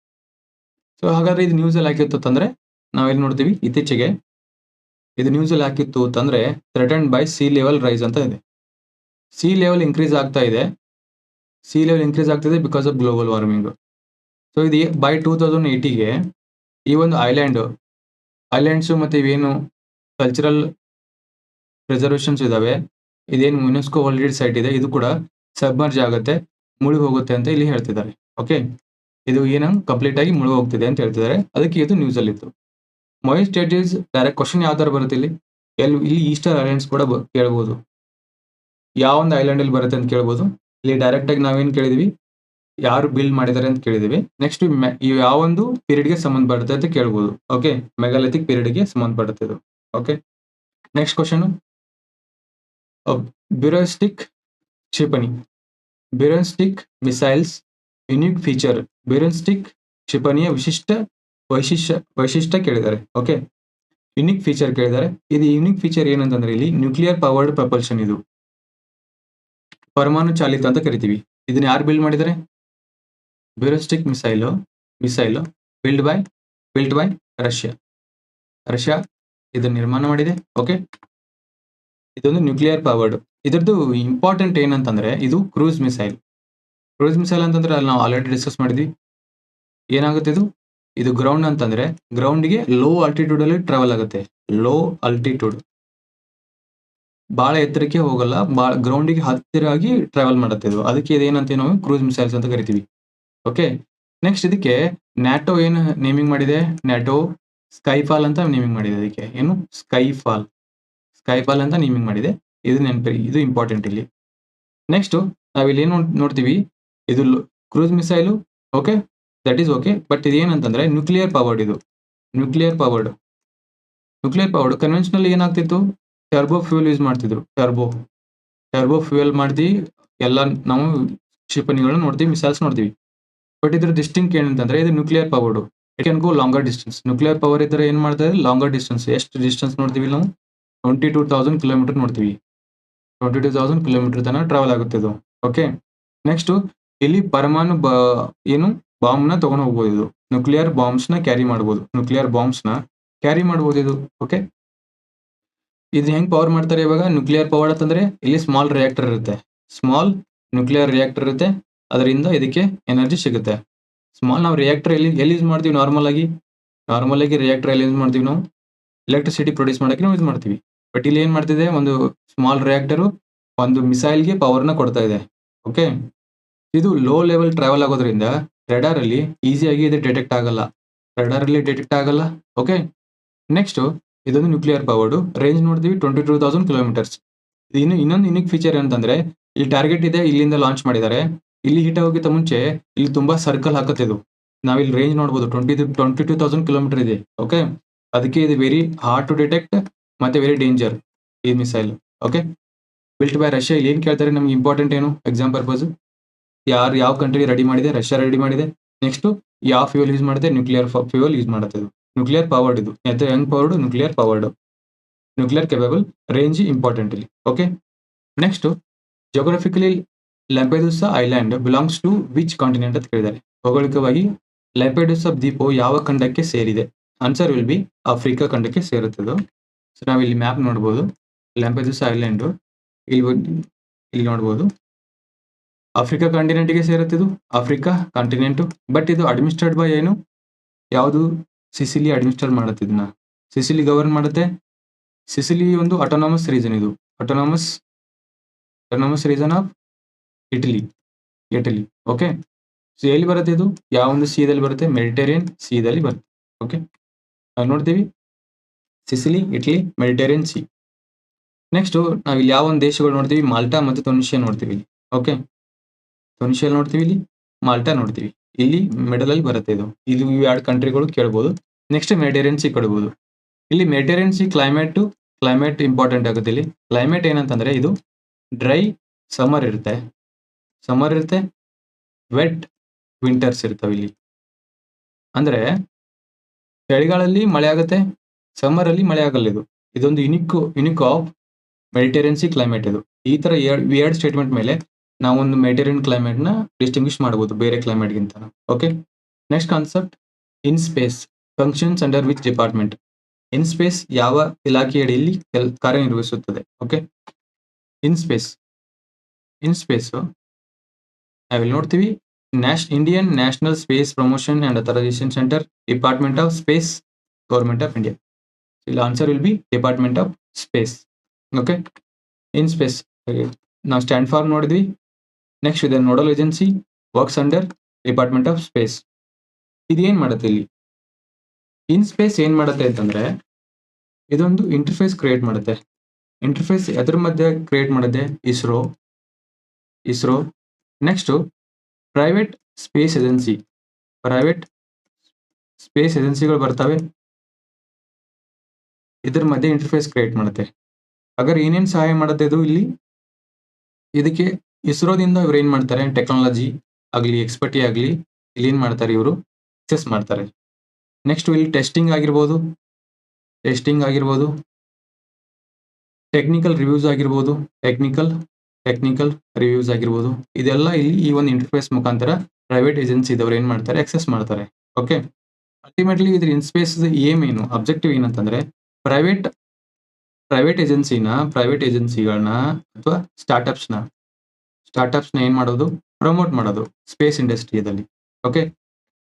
S1: ಸೊ ಹಾಗಾದ್ರೆ ಇದು ನ್ಯೂಸಲ್ಲಿ ಹಾಕಿತ್ತು ಅಂತಂದ್ರೆ, ನಾವೆಲ್ಲಿ ನೋಡ್ತೀವಿ, ಇತ್ತೀಚೆಗೆ ಇದು ನ್ಯೂಸ್ ಅಲ್ಲಿ ಹಾಕಿತ್ತು ಅಂತಂದ್ರೆ threaten by sea level rise ಅಂತ ಇದೆ. ಸಿ ಲೆವೆಲ್ ಇನ್ಕ್ರೀಸ್ ಆಗ್ತಾ ಇದೆ. ಸಿ ಲೆವೆಲ್ ಇನ್ಕ್ರೀಸ್ ಆಗ್ತಿದೆ because of global warming so ಇದು ಬೈ ಟೂ ತೌಸಂಡ್ ಏಯ್ಟಿಗೆ ಈ ಒಂದು ಐಲ್ಯಾಂಡ್ ಐಲ್ಯಾಂಡ್ಸ್ ಮತ್ತೆ ಇವೇನು ಕಲ್ಚರಲ್ ರಿಸರ್ವೇಷನ್ಸ್ ಇದಾವೆ. ಇದೇನು ಯುನೆಸ್ಕೋ ವರ್ಲ್ಡ್ ಸೈಟ್ ಇದೆ. ಇದು ಕೂಡ ಸಬ್ಮರ್ಜ್ ಆಗುತ್ತೆ ಮುಳುಗಿ ಹೋಗುತ್ತೆ ಅಂತ ಇಲ್ಲಿ ಹೇಳ್ತಿದ್ದಾರೆ. ಓಕೆ ಇದು ಏನಂಗ್ ಕಂಪ್ಲೀಟ್ ಆಗಿ ಮುಳುಗಿ ಹೋಗ್ತಿದೆ ಅಂತ ಹೇಳ್ತಿದ್ದಾರೆ. ಅದಕ್ಕೆ ಇದು ನ್ಯೂಸ್ ಅಲ್ಲಿ ಜಡ್ಜಸ್ ಡೈರೆಕ್ಟ್ ಕ್ವಶನ್ ಯಾವ ಬರುತ್ತೆ ಇಲ್ಲಿ ಎಲ್ಲಿ ಇಲ್ಲಿ ಈಸ್ಟರ್ ಐಲ್ಯಾಂಡ್ಸ್ ಕೂಡ ಕೇಳ್ಬೋದು. ಯಾವ ಒಂದು ಐಲ್ಯಾಂಡ್ ಅಲ್ಲಿ ಬರುತ್ತೆ ಅಂತ ಕೇಳ್ಬೋದು. ಇಲ್ಲಿ ಡೈರೆಕ್ಟ್ ಆಗಿ ನಾವೇನ್ ಕೇಳಿದ್ವಿ? ಯಾರು ಬಿಲ್ಡ್ ಮಾಡಿದ್ದಾರೆ ಅಂತ ಕೇಳಿದ್ವಿ. ನೆಕ್ಸ್ಟ್ ಯಾವ ಒಂದು ಪೀರಿಯಡ್ಗೆ ಸಂಬಂಧಪಡುತ್ತೆ ಅಂತ ಕೇಳ್ಬೋದು. ಓಕೆ ಮೆಗಾಲಿಥಿಕ್ ಪೀರಿಯಡ್ಗೆ ಸಂಬಂಧಪಡುತ್ತೆ ಇದು. ಓಕೆ ನೆಕ್ಸ್ಟ್ ಕ್ವಶನು ಬ್ಯೂರೋಸ್ಟಿಕ್ ಕ್ಷಿಪಣಿ. Burevestnik missiles unique feature Burevestnik ಕ್ಷಿಪಣಿಯ ವಿಶಿಷ್ಟ ವೈಶಿಷ್ಟ್ಯ ವೈಶಿಷ್ಟ್ಯ ಕೇಳಿದ್ದಾರೆ ಓಕೆ ಯುನಿಕ್ ಫೀಚರ್ ಕೇಳಿದ್ದಾರೆ. ಇದು ಯುನಿಕ್ ಫೀಚರ್ ಏನಂತಂದ್ರೆ ಇಲ್ಲಿ ನ್ಯೂಕ್ಲಿಯರ್ ಪವರ್ಡ್ ಪ್ರಪಲ್ಷನ್ ಇದು. ಪರಮಾಣು ಚಾಲಿತ ಅಂತ ಕರಿತೀವಿ. ಇದನ್ನ ಯಾರು ಬಿಲ್ಡ್ ಮಾಡಿದ್ದಾರೆ? Burevestnik missile missile build by build by Russia Russia ಇದನ್ನ ನಿರ್ಮಾಣ ಮಾಡಿದೆ ಓಕೆ ಇದೊಂದು ನ್ಯೂಕ್ಲಿಯರ್ ಪವರ್ಡ್ ಇದರದ್ದು ಇಂಪಾರ್ಟೆಂಟ್ ಏನಂತಂದ್ರೆ ಇದು ಕ್ರೂಸ್ ಮಿಸೈಲ್ ಕ್ರೂಸ್ ಮಿಸೈಲ್ ಅಂತಂದ್ರೆ ಅಲ್ಲಿ ನಾವು ಆಲ್ರೆಡಿ ಡಿಸ್ಕಸ್ ಮಾಡಿದ್ವಿ. ಏನಾಗುತ್ತೆ ಇದು? ಇದು ಗ್ರೌಂಡ್ ಅಂತಂದ್ರೆ ಗ್ರೌಂಡ್ಗೆ ಲೋ ಆಲ್ಟಿಟ್ಯೂಡ್ ಅಲ್ಲಿ ಟ್ರಾವೆಲ್ ಆಗುತ್ತೆ. ಲೋ ಆಲ್ಟಿಟ್ಯೂಡ್ ಬಹಳ ಎತ್ತರಕ್ಕೆ ಹೋಗಲ್ಲ ಬಹಳ ಗ್ರೌಂಡಿಗೆ ಹತ್ತಿರ ಆಗಿ ಟ್ರಾವೆಲ್ ಮಾಡುತ್ತೆ ಇದು. ಅದಕ್ಕೆ ಇದೇನಂತ ನಾವು? ಕ್ರೂಸ್ ಮಿಸೈಲ್ಸ್ ಅಂತ ಕರಿತೀವಿ. ಓಕೆ ನೆಕ್ಸ್ಟ್ ಇದಕ್ಕೆ ನ್ಯಾಟೋ ಏನು ನೇಮಿಂಗ್ ಮಾಡಿದೆ? ನ್ಯಾಟೋ ಸ್ಕೈಫಾಲ್ ಅಂತ ನೇಮಿಂಗ್ ಮಾಡಿದೆ ಅದಕ್ಕೆ. ಏನು? ಸ್ಕೈಫಾಲ್ ಸ್ಕೈಫಾಲ್ ಅಂತ ನೇಮಿಂಗ್ ಮಾಡಿದೆ. ಇದು ನೆನಪಿ, ಇದು ಇಂಪಾರ್ಟೆಂಟ್ ಇಲ್ಲಿ. ನೆಕ್ಸ್ಟ್ ನಾವಿಲ್ಲಿ ಏನು ನೋಡ್ತೀವಿ? ಇದು cruise missile okay that is okay but ಇದೇನಂತಂದ್ರೆ nuclear powered ಇದು. Nuclear powered nuclear powered conventional ಏನಾಗ್ತಿತ್ತು? ಟರ್ಬೋ ಫ್ಯೂಲ್ ಯೂಸ್ ಮಾಡ್ತಿದ್ರು. ಟರ್ಬೋ ಟರ್ಬೋ ಫ್ಯೂಯಲ್ ಮಾಡಿ ಎಲ್ಲ ನಾವು ಕ್ಷಿಪಣಿಗಳನ್ನ ನೋಡ್ತೀವಿ ಮಿಸೈಲ್ಸ್ ನೋಡ್ತೀವಿ. ಬಟ್ ಇದ್ರ ಡಿಸ್ಟಿಂಕ್ ಏನಂತಂದ್ರೆ ಇದು nuclear powered it can go longer distance nuclear power ಇದ್ರೆ ಏನ್ ಮಾಡ್ತಾರೆ ಲಾಂಗರ್ ಡಿಸ್ಟೆನ್ಸ್ ಎಷ್ಟು ಡಿಸ್ಟೆನ್ಸ್ ನೋಡ್ತೀವಿ ನಾವು? ಟ್ವೆಂಟಿ ಟೂ ತೌಸಂಡ್ ಕಿಲೋಮೀಟರ್ ನೋಡ್ತೀವಿ. ಟ್ವೆಂಟಿ ಟೂ ತೌಸಂಡ್ ಕಿಲೋಮೀಟರ್ ತನಕ ಟ್ರಾವೆಲ್ ಆಗುತ್ತೆ ಇದು. ಓಕೆ ನೆಕ್ಸ್ಟ್ ಇಲ್ಲಿ ಪರಮಾಣು ಏನು? ಬಾಂಬ್ನ ತಗೊಂಡು ಹೋಗ್ಬೋದು ಇದು ನ್ಯೂಕ್ಲಿಯರ್ ಬಾಂಬ್ಸ್ನ ಕ್ಯಾರಿ ಮಾಡ್ಬೋದು. ನ್ಯೂಕ್ಲಿಯರ್ ಬಾಂಬ್ಸ್ನ ಕ್ಯಾರಿ ಮಾಡ್ಬೋದು ಇದು. ಓಕೆ ಇದು ಹೆಂಗೆ ಪವರ್ ಮಾಡ್ತಾರೆ ಇವಾಗ? ನ್ಯೂಕ್ಲಿಯರ್ ಪವರ್ ಅಂತಂದ್ರೆ ಇಲ್ಲಿ ಸ್ಮಾಲ್ ರಿಯಾಕ್ಟರ್ ಇರುತ್ತೆ. ಸ್ಮಾಲ್ ನ್ಯೂಕ್ಲಿಯರ್ ರಿಯಾಕ್ಟರ್ ಇರುತ್ತೆ. ಅದರಿಂದ ಇದಕ್ಕೆ ಎನರ್ಜಿ ಸಿಗುತ್ತೆ. ಸ್ಮಾಲ್ ನಾವು ರಿಯಾಕ್ಟರ್ ಎಲ್ಲಿ ಎಲ್ಲಿ ಯೂಸ್ ಮಾಡ್ತೀವಿ? ನಾರ್ಮಲ್ ಆಗಿ. ನಾರ್ಮಲ್ ಆಗಿ ರಿಯಾಕ್ಟರ್ ಎಲ್ಲಿ ಯೂಸ್ ಮಾಡ್ತೀವಿ ನಾವು? ಎಲೆಕ್ಟ್ರಿಸಿಟಿ ಪ್ರೊಡ್ಯೂಸ್ ಮಾಡೋಕ್ಕೆ ನಾವು ಯೂಸ್ ಮಾಡ್ತೀವಿ. ಬಟ್ ಇಲ್ಲಿ ಏನು ಮಾಡ್ತಿದೆ? ಒಂದು ಸ್ಮಾಲ್ ರಿಯಾಕ್ಟರ್ ಒಂದು ಮಿಸೈಲ್ಗೆ ಪವರ್ನ ಕೊಡ್ತಾ ಇದೆ. ಓಕೆ ಇದು ಲೋ ಲೆವೆಲ್ ಟ್ರಾವೆಲ್ ಆಗೋದ್ರಿಂದ ರೆಡಾರ್ ಅಲ್ಲಿ ಈಸಿಯಾಗಿ ಇದು ಡಿಟೆಕ್ಟ್ ಆಗಲ್ಲ. ರೆಡಾರ್ ಅಲ್ಲಿ ಡಿಟೆಕ್ಟ್ ಆಗಲ್ಲ. ಓಕೆ ನೆಕ್ಸ್ಟ್ ಇದೊಂದು ನ್ಯೂಕ್ಲಿಯರ್ ಪವರ್ಡ್ ರೇಂಜ್ ನೋಡ್ತೀವಿ ಟ್ವೆಂಟಿ ಟೂ ತೌಸಂಡ್ ಕಿಲೋಮೀಟರ್ಸ್ ಇನ್ನು ಇನ್ನೊಂದು ಯುನಿಕ್ ಫೀಚರ್ ಏನಂತಂದ್ರೆ ಇಲ್ಲಿ ಟಾರ್ಗೆಟ್ ಇದೆ, ಇಲ್ಲಿಂದ ಲಾಂಚ್ ಮಾಡಿದ್ದಾರೆ. ಇಲ್ಲಿ ಹಿಟ್ ಆಗೋಕ್ಕಿಂತ ಮುಂಚೆ ಇಲ್ಲಿ ತುಂಬಾ ಸರ್ಕಲ್ ಹಾಕತ್ತಿದ್ದು ಇದು ನಾವ್ ಇಲ್ಲಿ ರೇಂಜ್ ನೋಡಬಹುದು twenty twenty two thousand kilometre ಇದೆ. ಓಕೆ ಅದಕ್ಕೆ ಇದು ವೆರಿ ಹಾರ್ಡ್ ಟು ಡಿಟೆಕ್ಟ್ ಮತ್ತೆ ವೆರಿ ಡೇಂಜರ್ ಈ missile okay built by Russia ಏನ್ ಕೇಳ್ತಾರೆ? ನಮ್ಗೆ ಇಂಪಾರ್ಟೆಂಟ್ ಏನು? ಎಕ್ಸಾಮ್ ಪರ್ಪಸ್ ಯಾರು ಯಾವ ಕಂಟ್ರಿ ರೆಡಿ ಮಾಡಿದೆ ರಷ್ಯಾ ರೆಡಿ ಮಾಡಿದೆ. ನೆಕ್ಸ್ಟ್ ಯಾವ ಫ್ಯೂಲ್ ಯೂಸ್ ಮಾಡಿದೆ ನ್ಯೂಕ್ಲಿಯರ್ ಫ್ಯೂಯಲ್ ಯೂಸ್ ಮಾಡುತ್ತೆ ನ್ಯೂಕ್ಲಿಯರ್ ಪವರ್ಡ್ ಇದು. ಅಥವಾ Young powered nuclear powered nuclear capable range important ಇಲ್ಲಿ. Okay next geographically Lampedusa island belongs to which continent ಅಂತ ಕೇಳಿದ್ದಾರೆ. ಭೌಗೋಳಿಕವಾಗಿ ಲ್ಯಾಂಪೆಡುಸಾ ದ್ವೀಪವು ಯಾವ ಖಂಡಕ್ಕೆ ಸೇರಿದೆ? ಆನ್ಸರ್ ವಿಲ್ ಬಿ ಆಫ್ರಿಕಾ ಖಂಡಕ್ಕೆ ಸೇರುತ್ತದೆ ಸೊ ನಾವು ಇಲ್ಲಿ ಮ್ಯಾಪ್ ನೋಡ್ಬೋದು. ಲ್ಯಾಂಪೆದುಸಾ ಐಲ್ಯಾಂಡ್ ಇಲ್ಲಿ ಇಲ್ಲಿ ನೋಡ್ಬೋದು. ಆಫ್ರಿಕಾ ಕಾಂಟಿನೆಂಟ್ಗೆ ಇದು? ಆಫ್ರಿಕಾ ಕಾಂಟಿನೆಂಟ್ ಬಟ್ ಇದು ಅಡ್ಮಿನಿಸ್ಟ್ರೇಟ್ ಬೈ ಏನು? ಯಾವುದು? ಸಿಸಿಲಿ ಅಡ್ಮಿನಿಸ್ಟರ್ ಮಾಡುತ್ತೆ ಇದನ್ನ. ಸಿಸಿಲಿ ಗವರ್ನ್ ಮಾಡುತ್ತೆ. ಸಿಸಿಲಿ ಒಂದು ಅಟೋನಾಮಸ್ ರೀಜನ್ ಇದು. Autonomous autonomous region of Italy Italy okay so ಎಲ್ಲಿ ಬರುತ್ತೆ ಇದು? ಯಾವ ಒಂದು ಸೀದಲ್ಲಿ ಬರುತ್ತೆ? ಮೆಡಿಟೇರಿಯನ್ ಸೀದಲ್ಲಿ ಬರುತ್ತೆ. ಓಕೆ ನೋಡ್ತೀವಿ. Sicily Italy Mediterranean sea next ನಾವು ಇಲ್ಲಿ ಯಾವ ಒಂದು ದೇಶಗಳು ನೋಡ್ತೀವಿ? ಮಾಲ್ಟಾ ಮತ್ತು ತೊನಿಷಿಯಾ ನೋಡ್ತೀವಿ ಓಕೆ ತೊನಿಷಿಯಾ ನೋಡ್ತೀವಿ, ಇಲ್ಲಿ ಮಾಲ್ಟಾ ನೋಡ್ತೀವಿ. ಇಲ್ಲಿ ಮಿಡಲ್ ಅಲ್ಲಿ ಬರುತ್ತೆ ಇದು. ಇವು ಎರಡು ಕಂಟ್ರಿಗಳು ಕೇಳ್ಬೋದು. ನೆಕ್ಸ್ಟ್ ಮೆಡಿಟೇರಿಯನ್ ಸಿ ಇಲ್ಲಿ ಮೆಡಿಟೇರಿಯನ್ ಕ್ಲೈಮೇಟ್ ಕ್ಲೈಮೇಟ್ ಇಂಪಾರ್ಟೆಂಟ್ ಆಗುತ್ತೆ ಇಲ್ಲಿ. ಕ್ಲೈಮೇಟ್ ಏನಂತಂದ್ರೆ ಇದು ಡ್ರೈ ಸಮ್ಮರ್ ಇರುತ್ತೆ. ಸಮ್ಮರ್ ಇರುತ್ತೆ ವೆಟ್ ವಿಂಟರ್ಸ್ ಇರ್ತವೆ ಇಲ್ಲಿ. ಅಂದ್ರೆ ಚಳಿಗಾಲದಲ್ಲಿ ಮಳೆ ಆಗುತ್ತೆ ಸಮ್ಮರ್ ಅಲ್ಲಿ ಮಳೆ ಆಗಲ್ಲ ಇದು. ಇದೊಂದು unique unique of Mediterranean climate ಇದು. ಈ ತರ ಎರಡು ಸ್ಟೇಟ್ಮೆಂಟ್ ಮೇಲೆ ನಾವೊಂದು ಮೆಟೀರಿಯನ್ ಕ್ಲೈಮೇಟ್ನ ಡಿಸ್ಟಿಂಗ್ವಿಶ್ ಮಾಡಬಹುದು ಬೇರೆ ಕ್ಲೈಮೇಟ್ ಗಿಂತ. Okay next concept IN-SPACe functions under which department IN-SPACe ಯಾವ ಇಲಾಖೆ ಅಡಿಯಲ್ಲಿ ಕೆಲ್- ಕಾರ್ಯನಿರ್ವಹಿಸುತ್ತದೆ? Okay in space IN-SPACe ನಾವಿಲ್ಲಿ ನೋಡ್ತೀವಿ. ನ್ಯಾಷ್ Indian national space promotion and authorization centre department of space government of India ಇಲ್ಲಿ answer will be department of space okay IN-SPACe ನಾವು ಸ್ಟ್ಯಾಂಡ್ ಫಾರ್ಮ್ ನೋಡಿದ್ವಿ. ನೆಕ್ಸ್ಟ್ ಇದೆ nodal agency works under department of space ಇದೇನ್ ಮಾಡುತ್ತೆ ಇಲ್ಲಿ? ಇನ್ ಸ್ಪೇಸ್ ಏನ್ ಮಾಡುತ್ತೆ ಅಂತಂದ್ರೆ, ಇದೊಂದು ಇಂಟರ್ಫೇಸ್ ಕ್ರಿಯೇಟ್ ಮಾಡುತ್ತೆ. ಇಂಟರ್ಫೇಸ್ ಎದ್ರ ಮಧ್ಯೆ ಕ್ರಿಯೇಟ್ ಮಾಡುತ್ತೆ ISRO ISRO next private space agency private space ಏಜೆನ್ಸಿಗಳು ಬರ್ತವೆ. ಇದ್ರ ಮಧ್ಯೆ ಇಂಟರ್ಫೇಸ್ ಕ್ರಿಯೇಟ್ ಮಾಡುತ್ತೆ. ಅಗರ್ ಏನೇನು ಸಹಾಯ ಮಾಡುತ್ತೆ ಇದು ಇಲ್ಲಿ? ಇದಕ್ಕೆ ಇಸ್ರೋದಿಂದ ಇವ್ರು ಏನ್ ಮಾಡ್ತಾರೆ? ಟೆಕ್ನಾಲಜಿ ಆಗ್ಲಿ ಎಕ್ಸ್ಪರ್ಟಿ ಆಗ್ಲಿ ಇಲ್ಲಿ ಏನ್ ಮಾಡ್ತಾರೆ ಇವರು ಸಕ್ಸಸ್ ಮಾಡ್ತಾರೆ. ನೆಕ್ಸ್ಟ್ ಇಲ್ಲಿ ಟೆಸ್ಟಿಂಗ್ ಆಗಿರ್ಬೋದು ಟೆಸ್ಟಿಂಗ್ ಆಗಿರ್ಬೋದು ಟೆಕ್ನಿಕಲ್ ರಿವ್ಯೂಸ್ ಆಗಿರ್ಬೋದು ಟೆಕ್ನಿಕಲ್ ಟೆಕ್ನಿಕಲ್ ರಿವ್ಯೂಸ್ ಆಗಿರ್ಬೋದು. ಇದೆಲ್ಲ ಇಲ್ಲಿ ಈ ಒಂದು ಇಂಟರ್ಫೇಸ್ ಮುಖಾಂತರ ಪ್ರೈವೇಟ್ ಏಜೆನ್ಸಿ ಇದವ್ರು ಏನ್ ಮಾಡ್ತಾರೆ? ಅಕ್ಸೆಸ್ ಮಾಡ್ತಾರೆ. ಓಕೆ ಅಲ್ಟಿಮೇಟ್ಲಿ ಇದ್ರ ಇನ್ಸ್ಪೇಸ್ ಏಮ್ ಏನು? ಅಬ್ಜೆಕ್ಟಿವ್ ಏನಂತಂದ್ರೆ ಪ್ರೈವೇಟ್ ಪ್ರೈವೇಟ್ ಏಜೆನ್ಸಿನ ಪ್ರೈವೇಟ್ ಏಜೆನ್ಸಿಗಳನ್ನ ಅಥವಾ ಸ್ಟಾರ್ಟ್ಅಪ್ಸ್ನ ಸ್ಟಾರ್ಟ್ಅಪ್ಸ್ನ ಏನ್ ಮಾಡೋದು? ಪ್ರಮೋಟ್ ಮಾಡೋದು ಸ್ಪೇಸ್ ಇಂಡಸ್ಟ್ರಿಯಲ್ಲಿ ಓಕೆ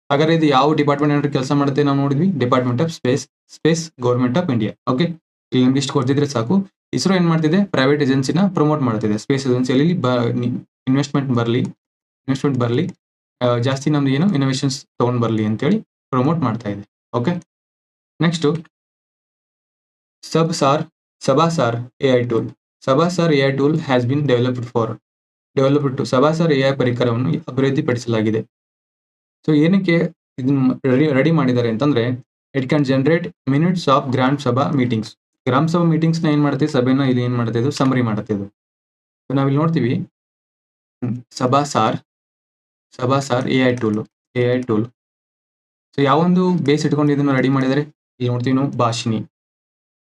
S1: ಹಾಗಾದ್ರೆ ಇದು ಯಾವ ಡಿಪಾರ್ಟ್ಮೆಂಟ್ ಏನಾದ್ರು ಕೆಲಸ ಮಾಡುತ್ತೆ ನಾವು ನೋಡಿದ್ವಿ? Department of space space government of India okay ಇಲ್ಲಿ ನಿಮ್ಗೆ ಇಷ್ಟು ಕೊಡ್ತಿದ್ರೆ ಸಾಕು. ಇಸ್ರೋ ಏನ್ ಮಾಡ್ತಿದೆ? ಪ್ರೈವೇಟ್ ಏಜೆನ್ಸಿನ ಪ್ರಮೋಟ್ ಮಾಡ್ತಿದೆ. ಸ್ಪೇಸ್ ಏಜೆನ್ಸಿಯಲ್ಲಿ ಇನ್ವೆಸ್ಟ್ಮೆಂಟ್ ಬರಲಿ ಇನ್ವೆಸ್ಟ್ಮೆಂಟ್ ಬರಲಿ ಜಾಸ್ತಿ ನಮ್ದು ಏನು ಇನೋವೇಷನ್ಸ್ ತಗೊಂಡ್ ಬರಲಿ ಅಂತೇಳಿ ಪ್ರಮೋಟ್ ಮಾಡ್ತಾ ಇದೆ. Okay next SabhaSaar SabhaSaar AI tool SabhaSaar A I tool has been developed for developed to SabhaSaar AI ಪರಿಕರವನ್ನು ಅಭಿವೃದ್ಧಿಪಡಿಸಲಾಗಿದೆ. ಸೊ ಏನಕ್ಕೆ ಇದನ್ನ ರೆಡಿ ರೆಡಿ ಮಾಡಿದ್ದಾರೆ ಅಂತಂದ್ರೆ it can generate minutes of grand sabha meetings gram sabha ನ ಏನ್ ಮಾಡುತ್ತೆ? ಸಭೆನ ಇಲ್ಲಿ ಏನ್ ಮಾಡುತ್ತೆ? ಇದು ಸಮರಿ ಮಾಡುತ್ತೆ ಇದು. ಸೊ ನಾವಿಲ್ಲಿ ನೋಡ್ತೀವಿ SabhaSaar SabhaSaar A I tool A I tool so ಯಾವೊಂದು ಬೇಸ್ ಇಟ್ಕೊಂಡು ಇದನ್ನು ರೆಡಿ ಮಾಡಿದರೆ ಇಲ್ಲಿ ನೋಡ್ತೀವಿ ನಾವು ಭಾಷಿನಿ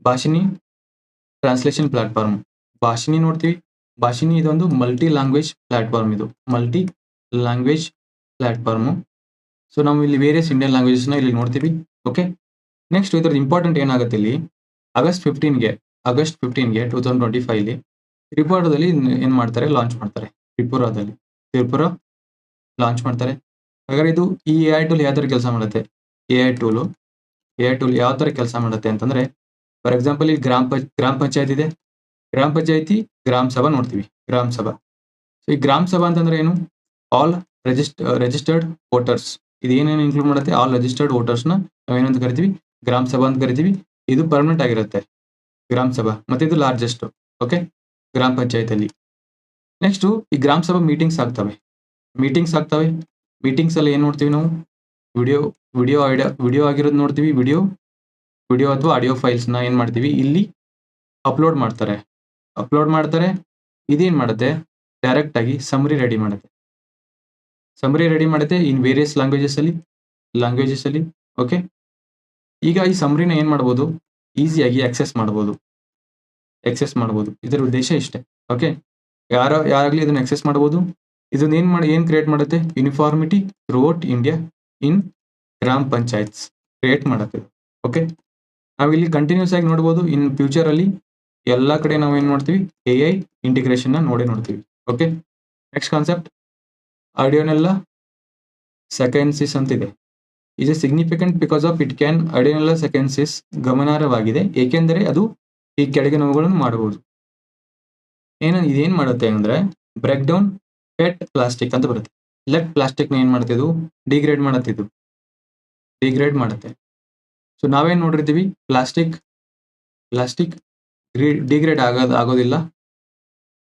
S1: ಭಾಷಿನಿ ಟ್ರಾನ್ಸ್ಲೇಷನ್ ಪ್ಲಾಟ್ಫಾರ್ಮ್ ಭಾಷಿನಿ ನೋಡ್ತೀವಿ ಭಾಷಿನಿ ಇದೊಂದು ಮಲ್ಟಿ ಲ್ಯಾಂಗ್ವೇಜ್ ಪ್ಲಾಟ್ಫಾರ್ಮ್ ಇದು. ಮಲ್ಟಿ ಲ್ಯಾಂಗ್ವೇಜ್ ಪ್ಲಾಟ್ಫಾರ್ಮು ಸೊ ನಾವು ಇಲ್ಲಿ ವೇರಿಯಸ್ ಇಂಡಿಯನ್ ಲ್ಯಾಂಗ್ವೇಜಸ್ನ ಇಲ್ಲಿ ನೋಡ್ತೀವಿ. ಓಕೆ ನೆಕ್ಸ್ಟ್ ಇದ್ರದ್ದು ಇಂಪಾರ್ಟೆಂಟ್ ಏನಾಗುತ್ತೆ ಇಲ್ಲಿ? ಆಗಸ್ಟ್ ಫಿಫ್ಟೀನ್ಗೆ ಆಗಸ್ಟ್ ಫಿಫ್ಟೀನ್ಗೆ ಟೂ ತೌಸಂಡ್ ಟ್ವೆಂಟಿ ಫೈವ್ಲಿ ತ್ರಿಪುರಾದಲ್ಲಿ ಏನು ಮಾಡ್ತಾರೆ? ಲಾಂಚ್ ಮಾಡ್ತಾರೆ. ತ್ರಿಪುರಾದಲ್ಲಿ ತ್ರಿಪುರ ಲಾಂಚ್ ಮಾಡ್ತಾರೆ. ಹಾಗಾದ್ರೆ ಇದು ಈ ಎ ಐ ಟೂಲ್ ಯಾವ ಥರ ಕೆಲಸ ಮಾಡುತ್ತೆ? A I tool A I tool ಯಾವ ಥರ ಕೆಲಸ ಮಾಡುತ್ತೆ ಅಂತಂದರೆ ಫಾರ್ ಎಕ್ಸಾಂಪಲ್ ಇಲ್ಲಿ ಗ್ರಾಮ ಪಂಚ್, ಗ್ರಾಮ ಪಂಚಾಯತ್ ಇದೆ. ಗ್ರಾಮ ಪಂಚಾಯತಿ, ಗ್ರಾಮ ಸಭಾ ನೋಡ್ತೀವಿ. ಗ್ರಾಮ ಸಭಾ. ಸೊ ಈ ಗ್ರಾಮ ಸಭಾ ಅಂತಂದ್ರೆ ಏನು? ಆಲ್ ರಿಜಿಸ್ಟ್ ರಿಜಿಸ್ಟರ್ಡ್ ವೋಟರ್ಸ್ ಇದು ಏನೇನು ಇನ್ಕ್ಲೂಡ್ ಮಾಡುತ್ತೆ? ಆಲ್ ರಿಜಿಸ್ಟರ್ಡ್ ವೋಟರ್ಸ್ನ ನಾವೇನಂತ ಕರಿತೀವಿ? ಗ್ರಾಮ ಸಭಾ ಅಂತ ಕರಿತೀವಿ. ಇದು ಪರ್ಮನೆಂಟ್ ಆಗಿರುತ್ತೆ. ಗ್ರಾಮ ಸಭಾ. ಮತ್ತೆ ಇದು ಲಾರ್ಜೆಸ್ಟ್ ಓಕೆ ಗ್ರಾಮ ಪಂಚಾಯತಲ್ಲಿ. ನೆಕ್ಸ್ಟ್ ಈ ಗ್ರಾಮ ಸಭಾ ಮೀಟಿಂಗ್ಸ್ ಆಗ್ತವೆ. ಮೀಟಿಂಗ್ಸ್ ಆಗ್ತವೆ. ಮೀಟಿಂಗ್ಸ್ ಅಲ್ಲಿ ಏನ್ ನೋಡ್ತೀವಿ ನಾವು? ವಿಡಿಯೋ ವಿಡಿಯೋ ಐಡಿಯೋ ವಿಡಿಯೋ ಆಗಿರೋದು ನೋಡ್ತೀವಿ. ವಿಡಿಯೋ ವಿಡಿಯೋ ಅಥವಾ ಆಡಿಯೋ ಫೈಲ್ಸ್ನ ಏನ್ ಮಾಡ್ತೀವಿ? ಇಲ್ಲಿ ಅಪ್ಲೋಡ್ ಮಾಡ್ತಾರೆ. ಅಪ್ಲೋಡ್ ಮಾಡ್ತಾರೆ, ಇದೇನ್ ಮಾಡುತ್ತೆ? ಡೈರೆಕ್ಟ್ ಆಗಿ ಸಮರಿ ರೆಡಿ ಮಾಡುತ್ತೆ. ಸಮರಿ ರೆಡಿ ಮಾಡುತ್ತೆ ಇನ್ ವೇರಿಯಸ್ ಲ್ಯಾಂಗ್ವೇಜಸ್ಸಲ್ಲಿ ಅಲ್ಲಿ ಲ್ಯಾಂಗ್ವೇಜಸ್ ಅಲ್ಲಿ ಓಕೆ ಈಗ ಈ ಸಮರಿನ ಏನ್ ಮಾಡ್ಬೋದು? ಈಸಿಯಾಗಿ ಆಕ್ಸೆಸ್ ಮಾಡ್ಬೋದು. ಎಕ್ಸೆಸ್ ಮಾಡ್ಬೋದು. ಇದರ ಉದ್ದೇಶ ಇಷ್ಟೇ ಓಕೆ ಯಾರೋ, ಯಾರಾಗಲಿ ಇದನ್ನು ಎಕ್ಸೆಸ್ ಮಾಡ್ಬೋದು? ಇದನ್ನ ಏನು ಮಾಡಿ, ಏನು ಕ್ರಿಯೇಟ್ ಮಾಡುತ್ತೆ? Uniformity throughout India in gram panchayats. Create ಮಾಡುತ್ತೆ ಓಕೆ ನಾವಿಲ್ಲಿ ಕಂಟಿನ್ಯೂಸ್ ಆಗಿ ನೋಡ್ಬೋದು, ಇನ್ ಫ್ಯೂಚರ್ ಅಲ್ಲಿ ಎಲ್ಲ ಕಡೆ ನಾವು ಏನ್ ಮಾಡ್ತೀವಿ? ಎ ಐ ಇಂಟಿಗ್ರೇಷನ್ ನೋಡೇ ನೋಡ್ತೀವಿ. Okay next concept Ideonella sakaiensis ಅಂತಿದೆ. Is a significant because of it can Ideonella sakaiensis ಗಮನಾರ್ಹವಾಗಿದೆ. ಏಕೆಂದರೆ ಅದು ಈ ಕೆಳಗೆ ನೋವುಗಳನ್ನು ಮಾಡಬಹುದು ಏನ ಇದೇನ್ ಮಾಡುತ್ತೆ ಅಂದ್ರೆ ಬ್ರೇಕ್ ಡೌನ್ ಪೆಟ್ ಪ್ಲಾಸ್ಟಿಕ್ ಅಂತ ಬರುತ್ತೆ. ಲೆಟ್ ಪ್ಲಾಸ್ಟಿಕ್ನ ಏನ್ ಮಾಡುತ್ತೆ ಇದು? ಡಿಗ್ರೇಡ್ ಮಾಡುತ್ತೆ ಇದು. ಡಿಗ್ರೇಡ್ ಮಾಡುತ್ತೆ. ಸೊ ನಾವೇನ್ ನೋಡಿರ್ತೀವಿ? ಪ್ಲಾಸ್ಟಿಕ್ ಪ್ಲಾಸ್ಟಿಕ್ ಡಿಗ್ರೇಡ್ ಆಗೋದು, ಆಗೋದಿಲ್ಲ.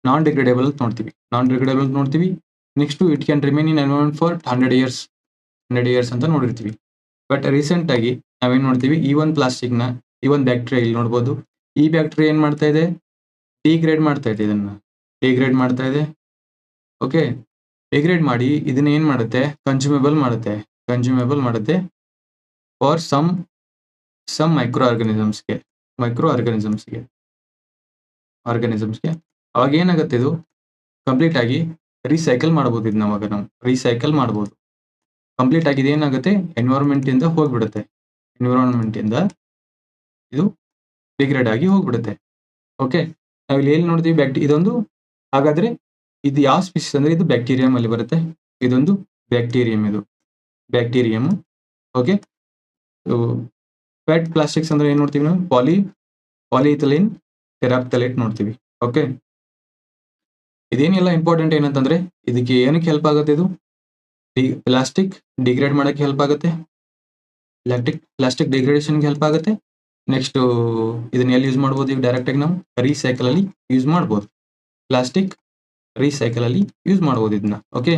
S1: ನಾನ್ ಡಿಗ್ರೇಡೇಬಲ್ ಅಂತ ನೋಡ್ತೀವಿ. ನಾನ್ ಡಿಗ್ರೇಡೇಬಲ್ ಅಂತ ನೋಡ್ತೀವಿ. Next it can remain in environment for hundred years hundred years ಅಂತ ನೋಡಿರ್ತೀವಿ. ಬಟ್ ರೀಸೆಂಟ್ ಆಗಿ ನಾವೇನ್ ನೋಡ್ತೀವಿ? ಈ ಒಂದು ಪ್ಲಾಸ್ಟಿಕ್ನ ಈ ಒಂದು ಬ್ಯಾಕ್ಟೀರಿಯಾ ಇಲ್ಲಿ ನೋಡ್ಬೋದು. ಈ ಬ್ಯಾಕ್ಟೀರಿಯಾ ಏನು ಮಾಡ್ತಾ ಇದೆ? ಡಿಗ್ರೇಡ್ ಮಾಡ್ತಾ ಇದೆ ಇದನ್ನ. ಡಿಗ್ರೇಡ್ ಮಾಡ್ತಾ ಇದೆ. ಓಕೆ ಡಿಗ್ರೇಡ್ ಮಾಡಿ ಇದನ್ನ ಏನು ಮಾಡುತ್ತೆ? ಕನ್ಸ್ಯೂಮೇಬಲ್ ಮಾಡುತ್ತೆ. ಕನ್ಸ್ಯೂಮೇಬಲ್ ಮಾಡುತ್ತೆ ಫಾರ್ ಸಮ್ ಸಮ್ ಮೈಕ್ರೋ ಆರ್ಗನಿಸಮ್ಸ್ಗೆ ಮೈಕ್ರೋ ಆರ್ಗನಿಸಮ್ಸ್ಗೆ ಆರ್ಗನಿಸಮ್ಸ್ಗೆ ಅವಾಗ ಏನಾಗುತ್ತೆ ಇದು? ಕಂಪ್ಲೀಟ್ ಆಗಿ ರೀಸೈಕಲ್ ಮಾಡ್ಬೋದು ಇದು ನಮಗೆ ನಾವು. ರೀಸೈಕಲ್ ಮಾಡ್ಬೋದು. ಕಂಪ್ಲೀಟ್ ಆಗಿ ಇದೇನಾಗುತ್ತೆ ಎನ್ವಿರಾನ್ಮೆಂಟಿಂದ ಹೋಗ್ಬಿಡುತ್ತೆ. ಎನ್ವಿರಾನ್ಮೆಂಟ್ ಇಂದ ಡಿಗ್ರೇಡ್ ಆಗಿ ಹೋಗ್ಬಿಡುತ್ತೆ. ಓಕೆ ನಾವು ಇಲ್ಲಿ ಎಲ್ಲಿ ನೋಡ್ತೀವಿ? ಬ್ಯಾಕ್ಟಿ ಇದೊಂದು ಹಾಗಾದ್ರೆ ಇದು ಯಾವ ಸ್ಪೀಸಿಸ್ ಅಂದ್ರೆ ಇದು ಬ್ಯಾಕ್ಟೀರಿಯಂ ಅಲ್ಲಿ ಬರುತ್ತೆ. ಇದೊಂದು ಬ್ಯಾಕ್ಟೀರಿಯಂ ಇದು. ಬ್ಯಾಕ್ಟೀರಿಯಂ ಓಕೆ ಪ್ಲಾಸ್ಟಿಕ್ಸ್ ಅಂದ್ರೆ ಏನ್ ನೋಡ್ತೀವಿ ನಾವು? ಪಾಲಿ ಪಾಲಿಥಲಿನ್ ಟೆರಾಪ್ತಲೇಟ್ ನೋಡ್ತೀವಿ. ಓಕೆ ಇದೇನೆಲ್ಲ ಇಂಪಾರ್ಟೆಂಟ್ ಏನಂತಂದ್ರೆ, ಇದಕ್ಕೆ ಏನಕ್ಕೆ ಹೆಲ್ಪ್ ಆಗುತ್ತೆ ಇದು? ಪ್ಲಾಸ್ಟಿಕ್ ಡಿಗ್ರೇಡ್ ಮಾಡೋಕ್ಕೆ ಹೆಲ್ಪ್ ಆಗುತ್ತೆ. ಪ್ಲಾಸ್ಟಿಕ್ ಪ್ಲಾಸ್ಟಿಕ್ ಡಿಗ್ರೇಡೇಷನ್ಗೆ ಹೆಲ್ಪ್ ಆಗುತ್ತೆ. ನೆಕ್ಸ್ಟ್ ಇದನ್ನ ಎಲ್ಲಿ ಯೂಸ್ ಮಾಡ್ಬೋದು? ಈಗ ಡೈರೆಕ್ಟ್ ಆಗಿ ನಾವು ರೀಸೈಕಲ್ ಅಲ್ಲಿ ಯೂಸ್ ಮಾಡ್ಬೋದು. ಪ್ಲಾಸ್ಟಿಕ್ ರೀಸೈಕಲ್ ಅಲ್ಲಿ ಯೂಸ್ ಮಾಡ್ಬೋದು ಇದನ್ನ. ಓಕೆ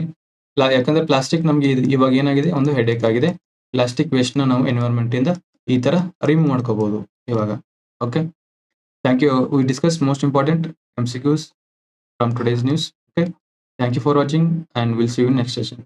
S1: ಯಾಕಂದ್ರೆ ಪ್ಲಾಸ್ಟಿಕ್ ನಮಗೆ ಇವಾಗ ಏನಾಗಿದೆ? ಒಂದು ಹೆಡೇಕ್ ಆಗಿದೆ. ಪ್ಲಾಸ್ಟಿಕ್ ವೇಸ್ಟ್ನ ನಾವು ಎನ್ವೈರ್ಮೆಂಟ್ ಇಂದ ಈ ತರ ರಿಮೂವ್ ಮಾಡ್ಕೋಬಹುದು ಇವಾಗ. Okay Thank you. We discussed most important MCQs from today's news. Okay. Thank you for watching and we'll see you next session.